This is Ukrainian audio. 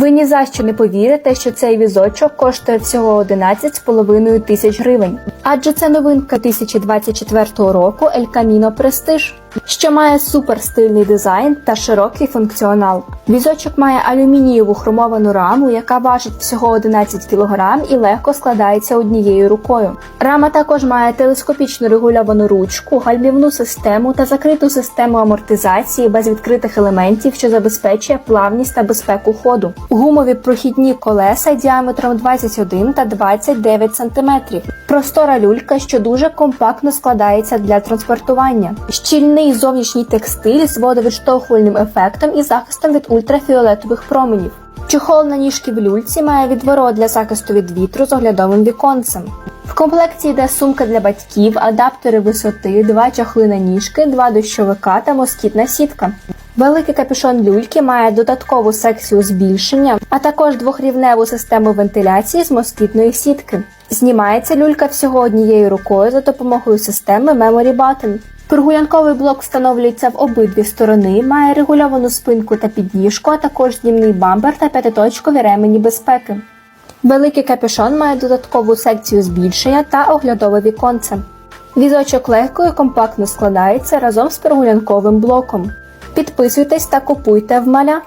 Ви ні за що не повірите, що цей візочок коштує всього 11,5 тисяч гривень. Адже це новинка 2024 року El Camino Prestige, що має суперстильний дизайн та широкий функціонал. Візочок має алюмінієву хромовану раму, яка важить всього 11 кг і легко складається однією рукою. Рама також має телескопічну регульовану ручку, гальмівну систему та закриту систему амортизації без відкритих елементів, що забезпечує плавність та безпеку ходу. Гумові прохідні колеса діаметром 21 та 29 см. Простора люлька, що дуже компактно складається для транспортування. Щільний зовнішній текстиль з водовідштовхувальним ефектом і захистом від ультрафіолетових променів. Чохол на ніжки в люльці має відворот для захисту від вітру з оглядовим віконцем. В комплекті йде сумка для батьків, адаптери висоти, два чохли на ніжки, два дощовика та москітна сітка. Великий капюшон люльки має додаткову секцію збільшення, а також двохрівневу систему вентиляції з москітної сітки. Знімається люлька всього однією рукою за допомогою системи Memory Button. Прогулянковий блок встановлюється в обидві сторони, має регульовану спинку та підніжку, а також знімний бампер та п'ятиточкові ремені безпеки. Великий капюшон має додаткову секцію збільшення та оглядове віконце. Візочок легко і компактно складається разом з прогулянковим блоком. Підписуйтесь та купуйте в маля.